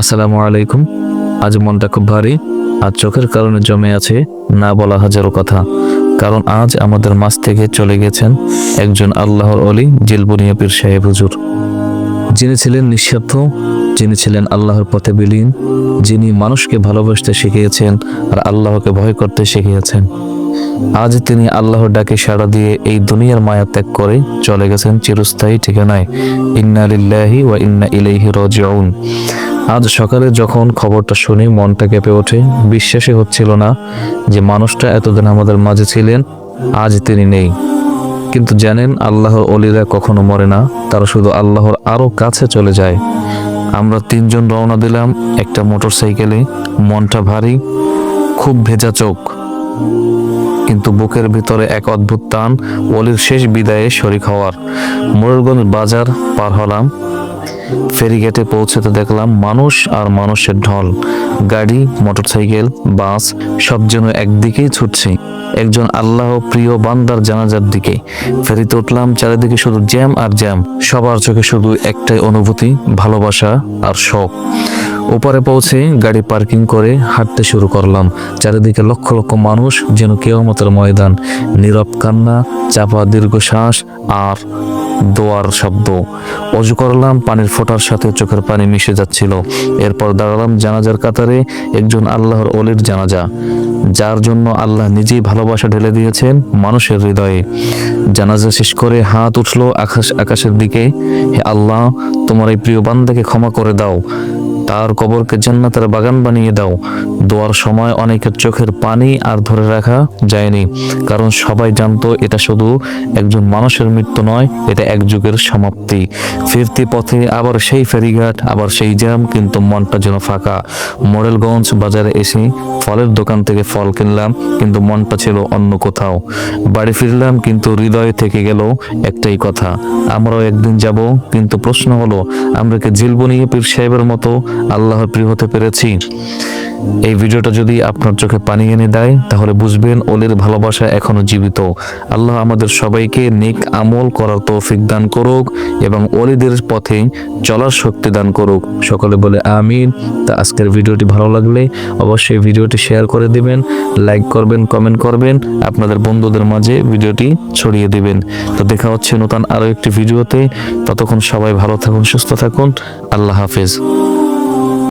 আসসালামু আলাইকুম। আজ মনটা খুব ভারী, আর চোখের কারণে জমে আছে না বলা হাজারো কথা। কারণ আজ আমাদের মাঝ থেকে চলে গেছেন একজন আল্লাহর অলি জিলবুনিয়া পীর সাহেব হুজুর। যিনি ছিলেন নিঃস্বার্থ, যিনি ছিলেন আল্লাহর পথে বিলীন, যিনি মানুষকে ভালোবাসতে শিখিয়েছেন আর আল্লাহকে ভয় করতে শিখিয়েছেন। আজ তিনি আল্লাহর ডাকে সাড়া দিয়ে এই দুনিয়ার মায়া ত্যাগ করে চলে গেছেন চিরস্থায়ী ঠিকানায়। ইন্না লিল্লাহি ওয়া ইন্না ইলাইহি রাজিউন। আজ সকালে যখন খবরটা শুনি, মনটা কেঁপে ওঠে। বিশ্বাসই হচ্ছিল না যে মানুষটা এতদিন আমাদের মাঝে ছিলেন, আজ তিনি নেই। কিন্তু জানেন, আল্লাহর অলিরা কখনো মরে না, তারা শুধু আল্লাহর আরও কাছে চলে যায়। আমরা তিনজন রওনা দিলাম একটা মোটর সাইকেলে মনটা ভারী, খুব ভেজা চোখ। কিন্তু বুকের ভিতরে এক অদ্ভুত টান অলির শেষ বিদায়ে শরিক হওয়ার। মোরলগঞ্জ বাজার পার হলাম ফেরিঘাটে পৌঁছতে দেখলাম মানুষ আর মানুষের ঢল। গাড়ি, মোটরসাইকেল, বাস সব যেন একদিকেই ছুটছে। একজন আল্লাহ প্রিয় বান্দার জানাজার দিকে। ফেরিতে উঠলাম, চারিদিকে শুধু জ্যাম আর জ্যাম। সবার চোখে শুধু একটাই অনুভূতি, ভালোবাসা আর শখ ওপারে পৌঁছে গাড়ি পার্কিং করে হাঁটতে শুরু করলাম। চারিদিকে লক্ষ লক্ষ মানুষ যেন কেয়ামতের ময়দান। নীরব কান্না, চাপা দীর্ঘশ্বাস আর দোয়ার শব্দ। অজু করলাম, পানির ফোটার সাথে চোখের পানি মিশে যাচ্ছিল। এরপর দাঁড়ালাম জানাজার কাতারে একজন আল্লাহর অলির জানাজা। যার জন্য আল্লাহ নিজেই ভালোবাসা ঢেলে দিয়েছেন মানুষের হৃদয়ে। জানাজা শেষ করে হাত উঠল আকাশ আকাশের দিকে। হে আল্লাহ, তোমার এই প্রিয় বান্দাকে ক্ষমা করে দাও। তার কবরকে জান্নাতের বাগান বানিয়ে দাও। দোয়ার সময় অনেকের চোখের পানি আর ধরে রাখা যায়নি। কারণ সবাই জানতো এটা শুধু একজন মানুষের মৃত্যু নয়, এটা এক যুগের সমাপ্তি। ফিরতি পথে আবার সেই ফেরিঘাট, আবার সেই জ্যাম, কিন্তু মনটা যেন ফাঁকা। মোরেলগঞ্জ বাজারে এসে ফলের দোকান থেকে ফল কিনলাম, কিন্তু মনটা ছিল অন্য কোথাও। বাড়ি ফিরলাম, কিন্তু হৃদয়ে থেকে গেল একটাই কথা, আমরাও একদিন যাব। কিন্তু প্রশ্ন হলো, আমরা কি জিলবনি পীর সাহেবের মতো আল্লাহর প্রিয় হতে পেরেছি। এই ভিডিওটা যদি আপনার চোখে পানি এনে দেয়, তাহলে বুঝবেন ওলির ভালোবাসা এখনও জীবিত। আল্লাহ আমাদের সবাইকে নেক আমল করার তৌফিক দান করুক এবং ওলিদের পথে চলার শক্তি দান করুক। সকলে বলে আমিন। তা আজকের ভিডিওটি ভালো লাগলে অবশ্যই ভিডিওটি শেয়ার করে দিবেন, লাইক করবেন, কমেন্ট করবেন, আপনাদের বন্ধুদের মাঝে ভিডিওটি ছড়িয়ে দিবেন। তো দেখা হচ্ছে নতুন আরও একটি ভিডিওতে। ততক্ষণ সবাই ভালো থাকুন, সুস্থ থাকুন। আল্লাহ হাফেজ।